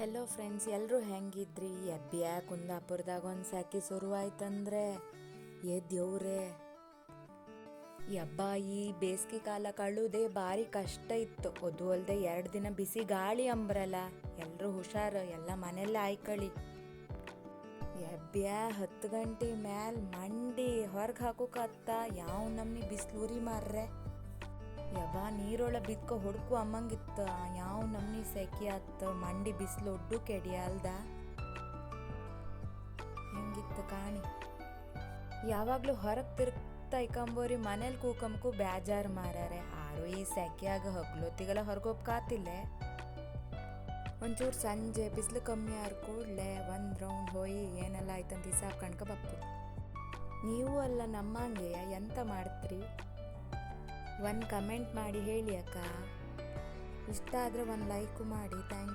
Hello friends ಎಲ್ಲರೂ ಹೆಂಗಿದ್ರಿ? ಎಬ್ಬ್ಯಾ ಕುಂದಾಪುರದಾಗ ಒಂದು ಸ್ಯಾಕಿ ಶುರುವಾಯ್ತಂದ್ರೆ, ಏ ದೇವ್ರೆ. ಈ ಈ ಬೇಸಿಗೆ ಕಾಲ ಕಳುವುದೇ ಭಾರಿ ಕಷ್ಟ ಇತ್ತು. ಅದು ಅಲ್ಲದೆ ಎರಡು ದಿನ ಬಿಸಿ ಗಾಳಿ ಅಂಬ್ರಲ್ಲ ಎಲ್ಲರೂ ಹುಷಾರು, ಎಲ್ಲ ಮನೆಯಲ್ಲೇ ಆಯ್ಕಳಿ. ಎಬ್ಬ್ಯಾ ಹತ್ತು ಗಂಟೆ ಮ್ಯಾಲ್ ಮಂಡಿ ಹೊರಗೆ ಹಾಕೋಕತ್ತ ಯಾವ ನಮ್ನಿ ಬಿಸ್ಲೂರಿ ಮಾರ್ರೆ. ಯಾವ ನೀರೊಳ ಬಿದ್ಕೊ ಹೊಡ್ಕು ಅಮ್ಮಂಗಿತ್ತ ಯಾವ ನಮ್ನಿ ಸೆಕೆ ಆತ್ತ ಮಂಡಿ ಬಿಸಿಲು ಒಡ್ಡು ಕೆಡಿಯಲ್ದ ಹೆಂಗಿತ್ತು ಕಾಣಿ. ಯಾವಾಗಲೂ ಹೊರಗೆ ತಿರುಗ್ತಾ ಇಕ್ಕಂಬೋರಿ ಮನೇಲಿ ಕೂಕಂಕು ಬ್ಯಾಜಾರ್ ಮಾರಾರೆ ಆರು ಈ ಸೆಕೆಯಾಗ ಹಗ್ಲೊತ್ತಿಗೆಲ್ಲ ಹೊರಗೋಗ್ಕಾತಿಲ್ಲೆ ಒಂಚೂರು ಸಂಜೆ ಬಿಸಿಲು ಕಮ್ಮಿ ಆರ್ ಕೂಡ್ಲೆ ಒಂದು ರೌಂಡ್ ಹೋಯಿ ಏನೆಲ್ಲ ಆಯ್ತಂತ ಹಿಸಾಬ್ ಕಣ್ಕ ಬಪ್ಪು ನೀವು ಅಲ್ಲ ನಮ್ಮಂಗೆಯ ಎಂತ ಮಾಡ್ತ್ರಿ? ಒಂದು ಕಮೆಂಟ್ ಮಾಡಿ ಹೇಳಿ ಅಕ್ಕ. ಇಷ್ಟ ಆದರೆ ಒಂದು ಲೈಕು ಮಾಡಿ. ಥ್ಯಾಂಕ್